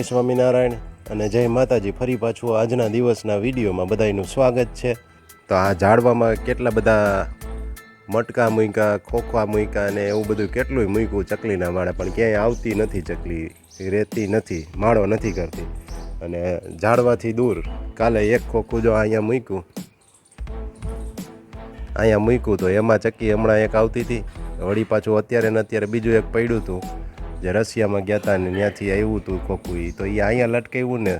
જય સ્વામિનારાયણ અને જય માતાજી. ફરી પાછું આજના દિવસના વિડીયોમાં બધાનું સ્વાગત છે. તો આ ઝાડવામાં કેટલા બધા મટકા મૂક્યા ખોખવા મૂક્યા અને એવું બધું કેટલું મૂક્યું ચકલીના માળે, પણ ક્યાંય આવતી નથી ચકલી, રહેતી નથી, માળો નથી કરતી. અને ઝાડવાથી દૂર કાલે એક ખોખું જો અહીંયા મૂક્યું અહીંયા મૂક્યું તો એમાં ચક્કી હમણાં એક આવતી હતી. વળી પાછું અત્યારે ને અત્યારે બીજું એક પડ્યું હતું. જે રશિયામાં ગયા હતા ને ત્યાંથી આવ્યું હતું ખોખું ઈ. તો એ અહીંયા લટકાવ્યું ને,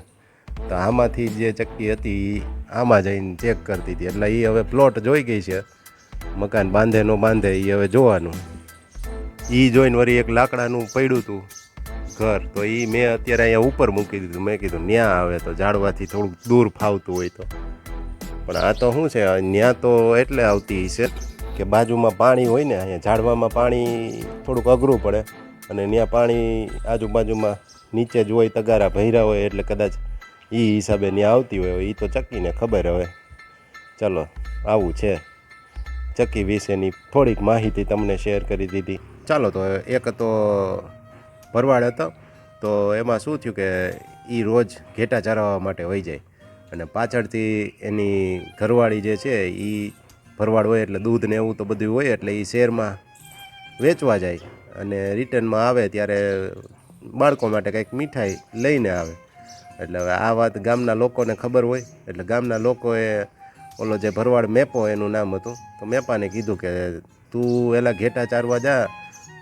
તો આમાંથી જે ચક્કી હતી એ આમાં જઈને ચેક કરતી હતી. એટલે એ હવે પ્લોટ જોઈ ગઈ છે. મકાન બાંધે ન બાંધે એ હવે જોવાનું. એ જોઈને વળી એક લાકડાનું પડ્યું હતું ઘર. તો એ મેં અત્યારે અહીંયા ઉપર મૂકી દીધું. મેં કીધું, ન્યા આવે તો ઝાડવાથી થોડુંક દૂર ફાવતું હોય તો. પણ આ તો શું છે ત્યાં તો એટલે આવતી છે કે બાજુમાં પાણી હોય ને, અહીંયા ઝાડવામાં પાણી થોડુંક અઘરું પડે. અને ત્યાં પાણી આજુબાજુમાં નીચે જ હોય, તગારા ભર્યા હોય, એટલે કદાચ એ હિસાબે ત્યાં આવતી હોય એ તો ચક્કીને ખબર હવે. ચલો, આવું છે. ચક્કી વિશેની થોડીક માહિતી તમને શેર કરી દીધી. ચાલો, તો એક તો ભરવાડ હતો, તો એમાં શું થયું કે એ રોજ ઘેટા ચરાવવા માટે હોઈ જાય. અને પાછળથી એની ઘરવાળી જે છે એ ભરવાડ હોય એટલે દૂધ ને એવું તો બધું હોય, એટલે એ શહેરમાં વેચવા જાય. અને રિટર્નમાં આવે ત્યારે બાળકો માટે કંઈક મીઠાઈ લઈને આવે. એટલે હવે આ વાત ગામના લોકોને ખબર હોય. એટલે ગામના લોકોએ ઓલો જે ભરવાડ મેપો એનું નામ હતું, તો મેપાને કીધું કે તું એલા ઘેટા ચારવા જા,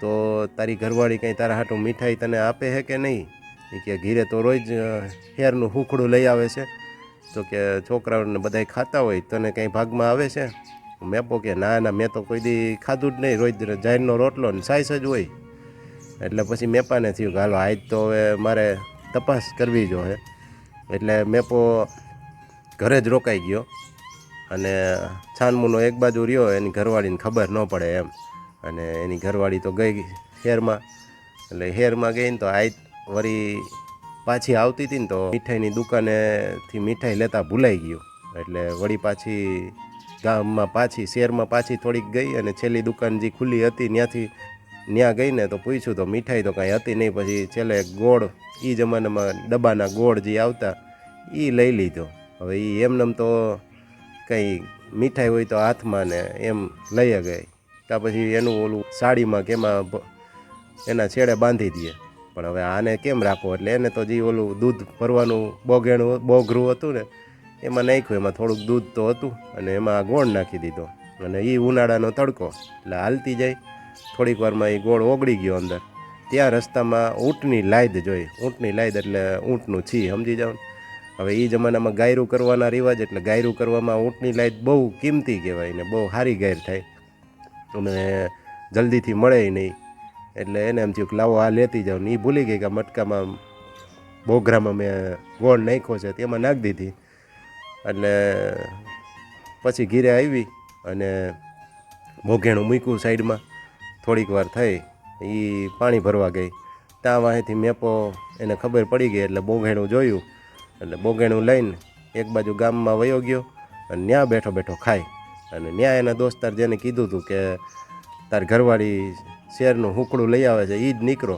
તો તારી ઘરવાળી કંઈ તારા હાટું મીઠાઈ તને આપે છે કે નહીં? કે ઘીરે તો રોજ હેરનું હુખડું લઈ આવે છે. તો કે છોકરાઓને બધાય ખાતા હોય, તને કંઈ ભાગમાં આવે છે? મેપો કે ના ના મેં તો કોઈ દી ખાધું જ નહીં. રોજ જાહેરનો રોટલો ને સાઈસ જ હોય. એટલે પછી મેપાને થયું કે હાલો, આજ તો હવે મારે તપાસ કરવી જોઈએ એટલે મેપો ઘરે જ રોકાઈ ગયો. અને છાનમુનો એક બાજુ રહ્યો, એની ઘરવાળીને ખબર ન પડે એમ. અને એની ઘરવાળી તો ગઈ હેરમાં. એટલે હેરમાં ગઈ ને તો આજ વળી પાછી આવતી હતી ને તો મીઠાઈની દુકાનેથી મીઠાઈ લેતા ભૂલાઈ ગયું. એટલે વળી પાછી ગામમાં પાછી, શહેરમાં પાછી થોડીક ગઈ અને છેલ્લી દુકાન જે ખુલ્લી હતી ત્યાંથી ત્યાં ગઈને તો પૂછ્યું તો મીઠાઈ તો કાંઈ હતી નહીં. પછી છેલ્લે ગોળ એ જમાનામાં ડબ્બાના ગોળ જે આવતા એ લઈ લીધો. હવે એ એમનેમ તો કંઈ મીઠાઈ હોય તો હાથમાં ને એમ લઈ ગઈ ત્યાં પછી એનું ઓલું સાડીમાં કે એમાં એના છેડે બાંધી દઈએ પણ હવે આને કેમ રાખવો? એટલે એને તો જે ઓલું દૂધ ભરવાનું બોગેણું બોઘરું હતું ને એમાં નાખ્યું, એમાં થોડુંક દૂધ તો હતું અને એમાં ગોળ નાખી દીધો. અને એ ઉનાળાનો તડકો, એટલે હાલતી જાય થોડીક વારમાં એ ગોળ ઓગળી ગયો અંદર. ત્યાં રસ્તામાં ઊંટની લાઈદ જોઈ. ઊંટની લાઈદ એટલે ઊંટનું છી, સમજી જાઓ હવે એ જમાનામાં ગાયરું કરવાના રિવાજ, એટલે ગાયરું કરવામાં ઊંટની લાઈદ બહુ કિંમતી કહેવાય ને બહુ સારી ગાયર થાય. અને જલ્દીથી મળે નહીં. એટલે એને એમ થયું કે લાવો, આ લેતી જાઉં. ને એ ભૂલી ગઈ કે મટકામાં બોઘરામાં મેં ગોળ નાખ્યો છે, તેમાં નાખી દીધી. એટલે પછી ઘીરે આવી અને ભોગેણું મૂક્યું સાઈડમાં. થોડીક વાર થઈ એ પાણી ભરવા ગઈ. ત્યાં વાંહેથી મેપો એને ખબર પડી ગઈ એટલે બોઘેણું જોયું. એટલે બોઘેણું લઈને એક બાજુ ગામમાં વયો ગયો અને ત્યાં બેઠો બેઠો ખાય. અને ત્યાં એના દોસ્તાર જેને કીધું હતું કે તાર ઘરવાળી શેરનું હુકડું લઈ આવે છે એ જ નીકળો.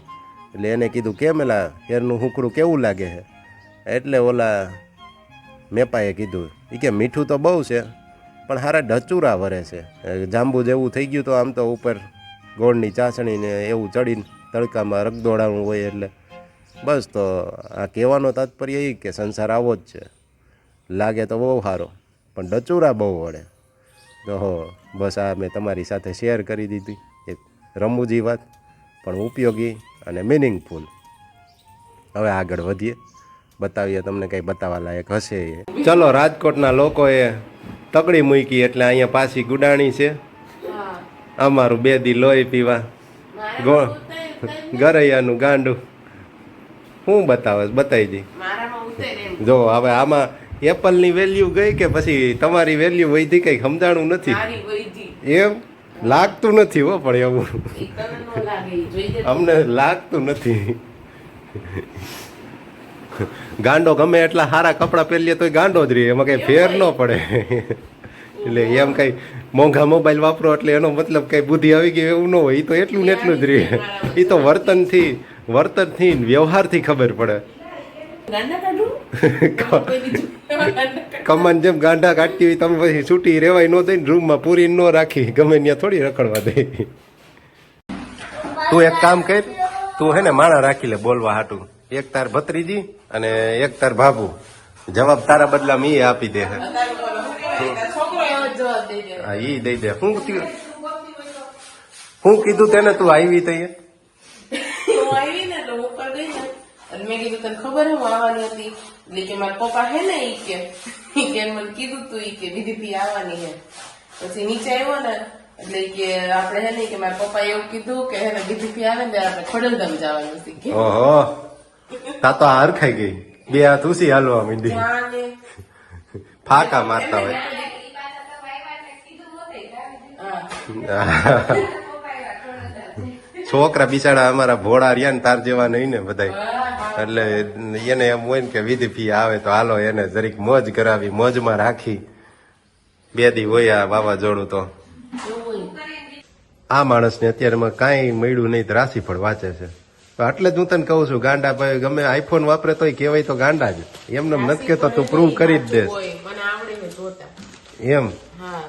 એટલે એને કીધું, કેમ એલા શેરનું હુકડું કેવું લાગે છે એટલે ઓલા મેપાએ કીધું એ કે મીઠું તો બહુ છે, પણ હારા ઢચુરા વરે છે. જાંબુ જેવું થઈ ગયું તો આમ તો ઉપર ગોળની ચાસણીને એવું ચડીને તડકામાં રગદોડાનું હોય એટલે. બસ તો આ કહેવાનો તાત્પર્ય એ કે સંસાર આવો જ છે. લાગે તો બહુ સારો પણ ડચુરા બહુ વળે. તો હો, બસ આ મેં તમારી સાથે શેર કરી દીધી, એક રમૂજી વાત, પણ ઉપયોગી અને મિનિંગફુલ હવે આગળ વધીએ. બતાવીએ તમને કંઈ બતાવવા લાયક હશે એ. ચલો રાજકોટના લોકોએ તગડી મૂકી એટલે અહીંયા પાછી ગુડાણી છે. અમારું બે દી લોહી પીવા. ગરૈયાનું ગાંડું. શું બતાવે બતાવી દી. મારામાં ઉતરે એમ જો હવે આમાં એપલની વેલ્યુ ગઈ કે પછી તમારી વેલ્યુ વધી કંઈ સમજાણું નથી? એમ? લાગતું નથી હો પણ એવું. અમને લાગતું નથી. ગાંડો ગમે એટલા સારા કપડાં પહેરીએ તોય ગાંડો જ રહે એમાં કંઈ ફેર ન પડે. એટલે એમ કંઈ મોંઘા મોબાઈલ વાપરો એટલે એનો મતલબ કંઈ બુદ્ધિ આવી ગઈ એવું ન હોય એ તો એટલું ને એટલું જ રહે. એ તો વર્તનથી વર્તનથી ને વ્યવહારથી ખબર પડે. કમન જેમ ગાંડા કાઢતી હોય તમે પછી છૂટી રેવાય ન દઈ રૂમમાં પૂરી ન રાખી ગમે ત્યાં થોડી રખડવા દે. તું એક કામ કર તું હે ને માણા રાખી લે બોલવા હાટું. એક તાર ભત્રીજી અને એક તાર ભાભુ. જવાબ તારા બદલામાં ઈ આપી દે હા. ઈ દઈ દે. હું? હું કીધું તેને તું આવી તઈએ? મેં કીધું તને ખબર હે હું આવવાની હતી. એટલે કે મારા પપ્પા હે ને ઈ કે. કે મને કીધું તું ઈ કે વિધિથી આવવાની હે. પછી નીચે આવ્યો ને એટલે કે આપણે હે ને કે મારા પપ્પા એવું કીધું કે હે ને વિધિથી આવે ને આપણે ખોડલધામ જવાનું ઓહો. તા તો હાર ખાઈ ગઈ. બે હાથ ઉસી હાલવા માંડી. ફાકા મારતા હોય. છોકરા બિચારા અમારા ભોળા રહ્યા ને તાર જેવા નહીં ને બધાય. એટલે એને એમ હોય ને કે વિધિ ફી આવે તો હાલો એને જરીક મોજ કરાવી મોજમાં રાખી. બે દી હોય આ વાવાઝોડું તો. આ માણસ માણસને અત્યારમાં કાંઈ મળ્યું નહીં તો રાશિફળ વાંચે છે. એટલે જ હું તને કહું છું ગાંડા ભાઈ ગમે આઈફોન વાપરે તોય કહેવાય તો ગાંડા જ. એમને એમ નથી કહેતો તું પ્રૂવ કરી જ જોતા. એમ?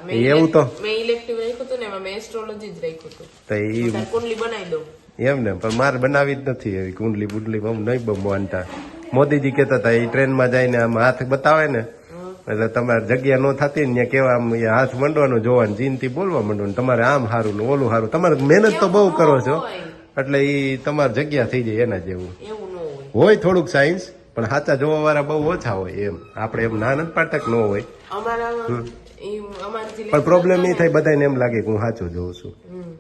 એવું તો? મેં ઇલેક્ટિવ રાખ્યું હતું ને એમાં મેં એસ્ટ્રોલોજી જ રાખ્યું હતું. તો ઈ કુંડલી બનાવી દઉં. એમ ને પણ મારે બનાવી જ નથી એવી કુંડલી બુંડલી બહુ નહીં બમ માનતા મોદીજી કહેતા હતા એ ટ્રેનમાં જઈને આમ હાથ બતાવે ને એટલે તમારે જગ્યા ન થતી ને કેવા આમ એ હાથ મંડવાનું જોવાનું જીનથી બોલવા માંડવાનું. તમારે આમ સારું ને ઓલું સારું તમારે મહેનત તો બહુ કરો છો. એટલે એ તમારે જગ્યા થઈ જાય એના જેવું. હોય. હોય થોડુંક સાયન્સ પણ સાચા જોવા વાળા બહુ ઓછા હોય એમ. આપણે એમ ના નથી પાડતા ન હોય પણ પ્રોબ્લેમ એ થાય બધાને એમ લાગે કે હું સાચું જોઉં છું. હમ.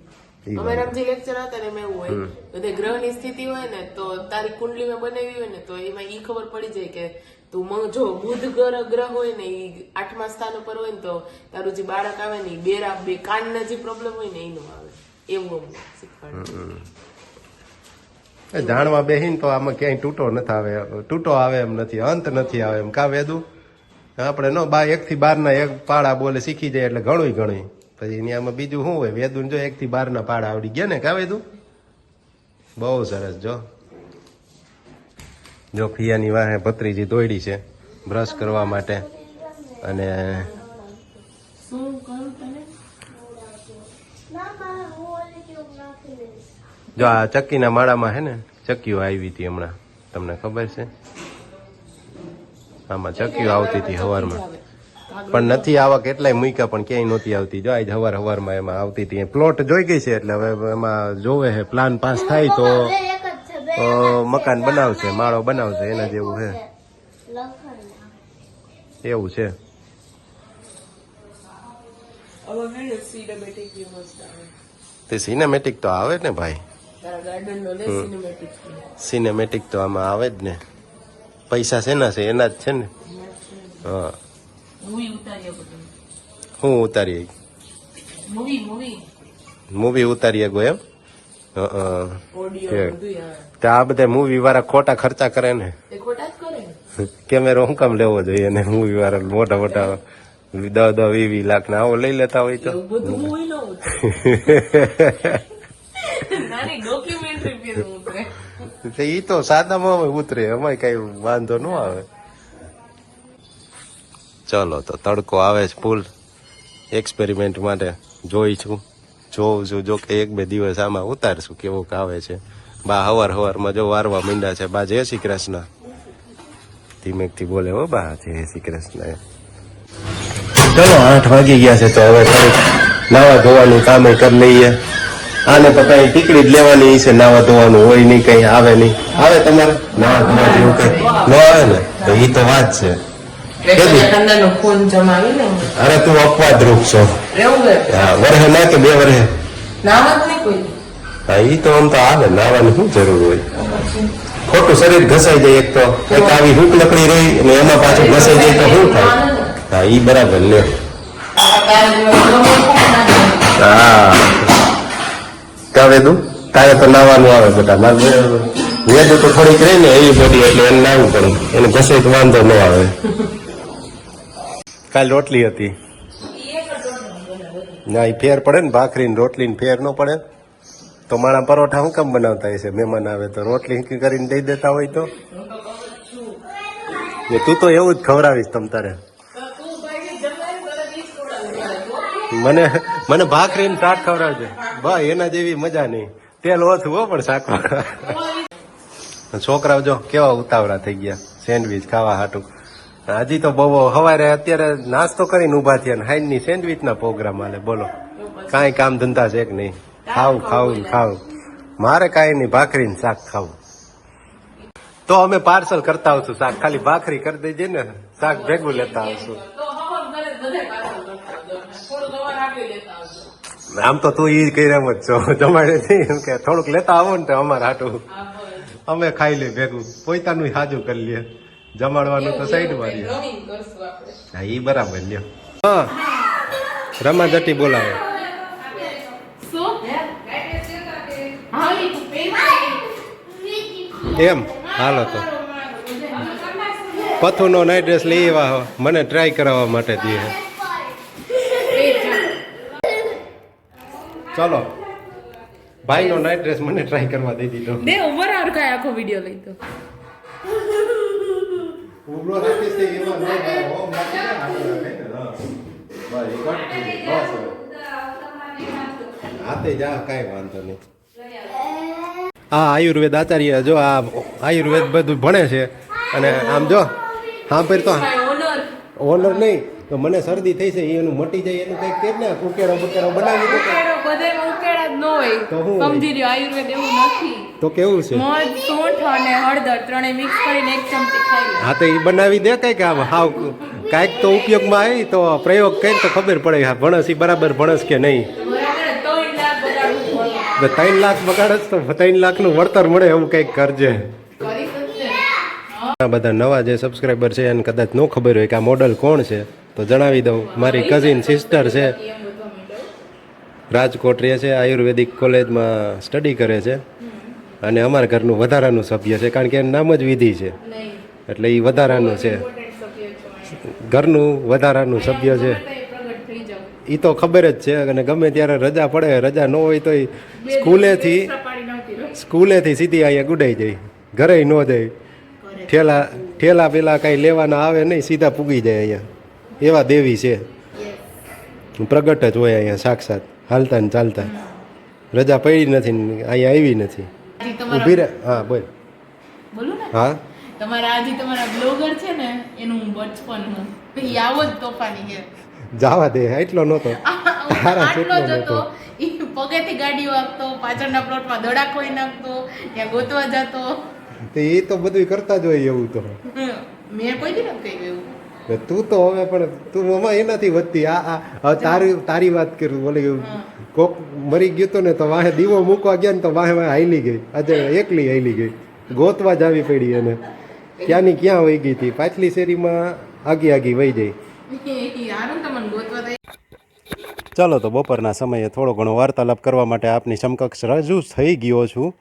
ઈ વાત. અમારા જે લેક્ચર હતા ને એમાં એવું હોય. બધે ગ્રહની સ્થિતિ હોય ને તો તારી કુંડલીમાં બનાવી હોય ને તો એમાં ઈ ખબર પડી જાય કે તું જો બુધ ગ્રહ ગ્રહ હોય ને ઈ આઠમા સ્થાન ઉપર હોય ને તો તારું જે બાળક આવે ને બેરા બે કાનના જે પ્રોબ્લેમ હોય ને એનું આવે. એવું અમને એ જાણવા બેહીન તો આમાં ક્યાંય તૂટો નથી આવે તૂટો આવે એમ નથી, અંત નથી આવે એમ. કા વેદું? આપણે નો, બા એક થી બાર ના એક પાડા બોલે શીખી જાય એટલે ઘણું ઘણું પછી એની આમાં બીજું શું હોય? વેદું જો એક થી બાર ના પાડા આવડી ગયા ને, કા વેદું? બહુ સરસ, જો. જો ફિયાની વાહે ભત્રીજી દોડી છે બ્રશ કરવા માટે. અને શું કહ્યું તને જો આ ચક્કીના માળામાં હે ને ચક્કીઓ આવી હતી હમણાં. તમને ખબર છે? આમાં ચક્કીઓ આવતી હતી હવારમાં. પણ નથી આવા કેટલાય મૂક્યા પણ ક્યાંય નહોતી આવતી. જો આજ હવાર હવારમાં એમાં આવતી હતી. પ્લોટ જોઈ ગઈ છે એટલે હવે એમાં જોવે છે પ્લાન પાસ થાય તો મકાન બનાવશે માળો બનાવશે એના જેવું છે એવું છે. તે સિનેમેટિક તો આવે ને ભાઈ. સિનેમેટિક સિનેમેટિક તો આમાં આવે જ ને. પૈસા શેના છે? એના જ છે ને? હા. હું ઉતારી મૂવી ઉતારી ગયો એમ? હં, હં. આ બધા મૂવી વાળા ખોટા ખર્ચા કરે ને. કેમેરો શું કામ લેવો જોઈએ ને? મૂવી વાળા મોટા મોટા દસ દસ વીસ લાખ ના આવો લઈ લેતા હોય તો એવું બધું મૂવી ન ઉતરે નાની ડોક્યુમેન્ટરી ફિલ્મ ઉતરે તો ઈ તો સાદામાં ઉતરે એમાં કઈ વાંધો ન આવે ચલો તો તડકો આવે છે ફૂલ એક્સપેરિમેન્ટ માટે જોઈશું જોઉં છું જો કે એક બે દિવસ આમાં ઉતારશું કેવું આવે છે બા હવાર હવારમાં જો વારવા મીંડા છે બા જય શ્રી કૃષ્ણ ધીમેકથી બોલે હો બા જય શ્રી કૃષ્ણ ચલો આઠ વાગી ગયા છે તો હવે થોડીક નાવા ધોવાનું કામ કરી લઈએ આને તો કઈ ટીકડી જ લેવાની છે નાવા ધોવાનું હોય નહીં કઈ આવે નહીં. આવે તમારે? ના ધોવા જેવું કઈ. ન આવે ને. તો એ તો વાત છે. અરે તું અપવાદ રૂપ છો. હા વરહે ના કે બે વરહે? હા એ તો આમ તો આવે. નાવાની શું જરૂર હોય? ખોટું શરીર ઘસાઈ જાય એક તો. એક આવી હૂક લકડી રહી અને એમાં પાછું ઘસાઈ જાય તો શું થાય? હા એ બરાબર લે. હા. કાવે તું? તારે તો નાવાનું આવે મારે વેદ તો થોડીક રહી ને એવી બોડી એટલે એને નાવું પડે. એને ઘસે વાંધો ન આવે. કાલ રોટલી હતી. ના એ ફેર પડે ને ભાખરી ને રોટલી ને ફેર ન પડે. તો માણા પરોઠા હું કેમ બનાવતા હશે? મહેમાન આવે તો રોટલી કરીને દઈ દેતા હોય તો? તું તો એવું જ ખવડાવીશ તમ તારે તો તું ભાઈને જમાય તરત ઈ જ ખવડાવવાનું. મને મને ભાખરી ને શાક ખવડાવજે. બા, એના જેવી મજા નહીં. તેલ ઓછું હો, પણ શાક છોકરાઓ જો કેવા ઉતાવળા થઈ ગયા. સેન્ડવીચ ખાવા હાટું. હજી તો બહુ સવારે અત્યારે નાસ્તો કરીને ઊભા થયા ને હાઈનની સેન્ડવીચ ના પ્રોગ્રામ હાલે. બોલો. કાંઈ કામ ધંધા છે કે નહીં? ખાવું ખાવું ખાવું મારે કાંઈ નહીં ભાખરી ને શાક ખાવું. તો અમે પાર્સલ કરતા આવશું શાક. ખાલી ભાખરી કરી દેજે ને શાક ભેગું લેતા આવશું તો હવન કરે બધે પાછળ કરતા આવજો. થોડુંક હવન આપી લેતા આવજો. આમ તો તું ઈ કઈ એમ છો. જમાડે એમ કે થોડુંક લેતા આવો ને તો અમારે હાટું. અમે ખાઈ લે ભેગું. પોતાનું હાજુ કરી લે જમાડવાનું તો સાઈડમાં રહ્યું રમીને કરશું આપણે. હા, ઈ બરાબર લ્યો. હા. રમા જટી બોલાવે. એમ? હાલો તો. પથુનો નાઈટ ડ્રેસ લઈ આવ્યા મને ટ્રાય કરાવવા માટે દે ચલો. ભાઈનો નાઈટ ડ્રેસ મને ટ્રાય કરવા દઈ દીધો. બે ઊભો આર કાય આખો વીડિયો લઈ તો. ઉમરો રાખીશ તે એમાં ન ભાઈ ઓ રાખી રાખે. બસ, એ કટ. બસ હાથે જા કાંઈ વાંધો નહીં. આ આયુર્વેદ આચાર્ય જો આ આયુર્વેદ બધું ભણે છે. અને આમ જો હા પર તો ઓનર ઓનર નહીં. તો મને શરદી થઈ છે એનું મટી જાય એનું કંઈક કે ને? કુકેરો બુકેરો બનાવી દો તો. ઉકેળા જ ન હોય. તો હોય? સમજી લ્યો આયુર્વેદ એવું નથી. તો કેવું છે? મધ સોંઠ અને હળદર ત્રણેય મિક્સ કરીને એક ચમચી ખાઈ લે હા તો એ બનાવી દે કંઈક આમ. હાવ કાંઈક તો ઉપયોગમાં આવી તો પ્રયોગ કરી તો ખબર પડે હા ભણસ એ બરાબર ભણસ કે નહીં. બરાબર જ, ત્રણ લાખ બગાડવું પડે. તો ત્રણ લાખ બગાડે જ તો ત્રણ લાખનું વળતર મળે એવું કંઈક કરજે. કરી શકશે. આ બધા નવા જે સબસ્ક્રાઈબર છે એને કદાચ ન ખબર હોય કે આ મોડલ કોણ છે તો જણાવી દઉં. મારી કઝિન સિસ્ટર છે. રાજકોટ રહે છે આયુર્વેદિક કોલેજમાં સ્ટડી કરે છે. અને અમારા ઘરનું વધારાનું સભ્ય છે કારણ કે એનું નામ જ વિધિ છે. એટલે એ વધારાનું છે. ઘરનું વધારાનું સભ્ય છે. એ તો ખબર જ છે અને ગમે ત્યારે રજા પડે રજા ન હોય તો સ્કૂલેથી. સ્કૂલેથી સીધી અહીંયા ગુડાઈ જાય. ઘરે ન જાય. ઠેલા ઠેલા પેલા કાંઈ લેવાના આવે નહીં સીધા પૂગી જાય અહીંયા. એવા દેવી છે. પ્રગટ જ હોય અહીંયા સાક્ષાત. હાલતા ને ચાલતા. રજા પડી નથી અહીંયા આવી નથી. ઊભી રહે. હા બોલ. બોલું ને. હા? તમારા આજે તમારા બ્લોગર છે ને એનું હું બચપન હું. આવો જ તોફાની છે. જાવા દે એટલો નહોતો. તારા જેટલો નહોતો. પગેથી ગાડીઓ આપતો પાછળના પ્લોટમાં દડા ખોઈ નાખતો ત્યાં ગોતવા જતો. તો એ તો બધું કરતા જ હોય એવું તો. મેં કોઈ દી નથી એવું. ને તું તો હવે પણ તું એમાં એ નથી વધતી. આ આ તારી તારી વાત કરું. બોલે કોક મરી ગયું તો ને તો વાહે દીવો મૂકવા ગયા ને તો વાહે વાહે હાઈલી ગઈ. આજે એકલી હાઈલી ગઈ. ગોતવા જ આવી પડી એને. ક્યાંની ક્યાં વહી ગઈ હતી? પાછલી શેરીમાં આગી આગી વહી જાય ચાલો તો બપોરના સમયે થોડો ઘણો વાર્તાલાપ કરવા માટે આપની સમકક્ષ રજૂ થઈ ગયો છું.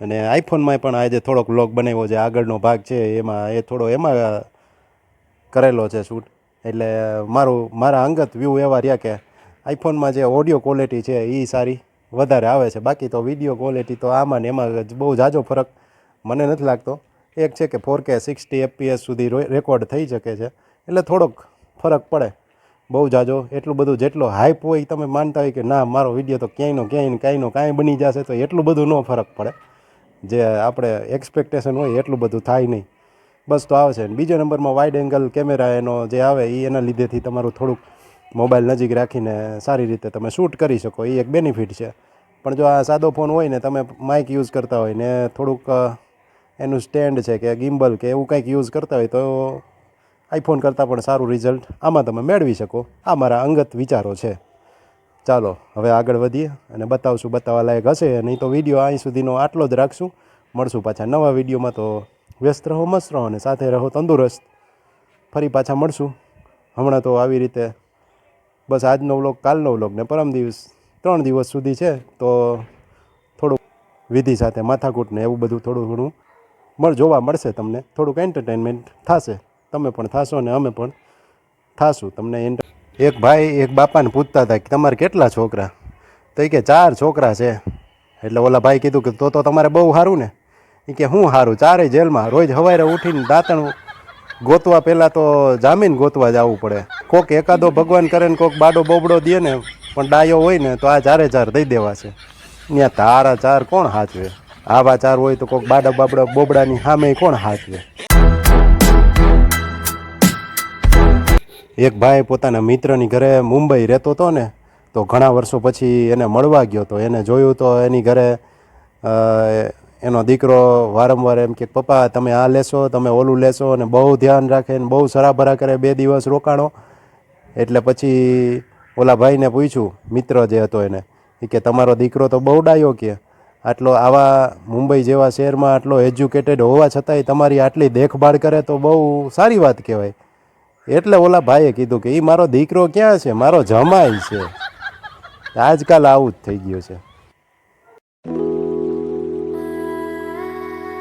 અને આઈફોનમાં પણ આજે થોડોક બ્લોગ બનાવ્યો છે. આગળનો ભાગ છે. એમાં એ થોડો એમાં કરેલો છે શૂટ એટલે મારું, મારા અંગત વ્યૂ એવા રહ્યા કે આઈફોનમાં જે ઓડિયો ક્વોલિટી છે એ સારી વધારે આવે છે. બાકી તો વીડિયો ક્વોલિટી તો આમાં ને એમાં જ બહુ ઝાઝો ફરક મને નથી લાગતો. એક છે કે ફોર કે સિક્સટી એફપીએસ સુધી રેકોર્ડ થઈ શકે છે. એટલે થોડોક ફરક પડે. બહુ જાજો એટલું બધું જેટલો હાઈપ હોય તમે માનતા હોય કે ના, મારો વીડિયો તો ક્યાંયનો ક્યાંય કાંઈનો કાંઈ બની જશે તો એટલું બધું ન ફરક પડે. જે આપણે એક્સપેક્ટેશન હોય એટલું બધું થાય નહીં. બસ તો આવશે બીજો નંબરમાં વાઇડ એંગલ કેમેરા એનો જે આવે એ એના લીધેથી તમારું થોડુંક મોબાઈલ નજીક રાખીને સારી રીતે તમે શૂટ કરી શકો. એ એક બેનિફિટ છે. પણ જો આ સાદો ફોન હોય ને, તમે માઇક યુઝ કરતા હોય ને, થોડુંક એનું સ્ટેન્ડ છે કે ગિમ્બલ કે એવું કંઈક યુઝ કરતા હોય તો આઈફોન કરતાં પણ સારું રિઝલ્ટ આમાં તમે મેળવી શકો. આ મારા અંગત વિચારો છે. ચાલો, હવે આગળ વધીએ અને બતાવશું. બતાવવા લાયક હશે નહીં તો વીડિયો અહીં સુધીનો આટલો જ રાખશું. મળશું પાછા નવા વિડીયોમાં તો વ્યસ્ત રહો, મસ્ત રહો અને સાથે રહો, તંદુરસ્ત. ફરી પાછા મળશું. હમણાં તો આવી રીતે બસ આજનો વ્લોગ, કાલનો વ્લોગ ને પરમ દિવસ, ત્રણ દિવસ સુધી છે, તો થોડુંક વિધિ સાથે માથાકૂટ ને એવું બધું થોડું ઘણું મળ જોવા મળશે તમને. થોડુંક એન્ટરટેનમેન્ટ થશે. તમે પણ થશો ને અમે પણ થાશું. તમને એક ભાઈ, એક બાપાને પૂછતા હતા કે તમારે કેટલા છોકરા? તો એ કે ચાર છોકરા છે. એટલે ઓલા ભાઈ કીધું કે તો તો તમારે બહુ સારું ને. કે હું સારું ચારેય જેલમાં રોજ સવારે ઉઠીને દાંતણ ગોતવા પહેલાં તો જામીન ગોતવા જવું પડે. કોક એકાદો ભગવાન કરે ને કોક બાડો બોબડો દે ને, પણ ડાયો હોય ને તો આ ચારે ચાર દઈ દેવા છે. ત્યાં તારા ચાર કોણ હાચવે? આવા ચાર હોય તો કોક બાડા બાબડા બોબડાની સામે કોણ હાચવે? એક ભાઈ પોતાના મિત્રની ઘરે મુંબઈ રહેતો હતો ને, તો ઘણા વર્ષો પછી એને મળવા ગયો તો. એને જોયું તો એની ઘરે એનો દીકરો વારંવાર એમ કે, પપ્પા, તમે આ લેશો, તમે ઓલું લેશો અને બહુ ધ્યાન રાખે ને બહુ સરાભરા કરે, બે દિવસ રોકાણો. એટલે પછી ઓલા ભાઈને પૂછ્યું, મિત્ર જે હતો એને એ કે, તમારો દીકરો તો બહુ ડાયો કે, આટલો આવા મુંબઈ જેવા શહેરમાં આટલો એજ્યુકેટેડ હોવા છતાંય તમારી આટલી દેખભાળ કરે તો બહુ સારી વાત કહેવાય. એટલે ઓલા ભાઈએ કીધું કે એ મારો દીકરો ક્યાં છે? મારો જમાય છે. આજકાલ આવું જ થઈ ગયું છે.